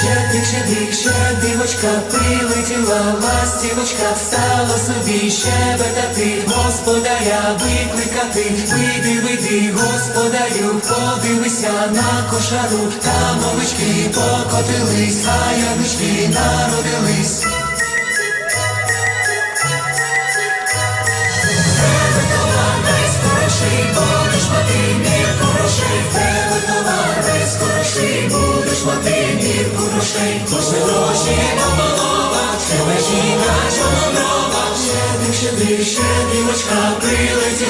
Щедрик, щедрик, щедрівочка, прилетіла ластівочка, стала собі. Щебетати, господаря викликати, вийди, вийди, господарю, подивися на кошару, там овечки покотились, а ягнички народились. Будеш мати мірку грошей, в тебе товар без грошей, будеш мати кожне гроші на полова, що жінка, чорноброва, щедрик, щедрик, щедрівочка, прилетіла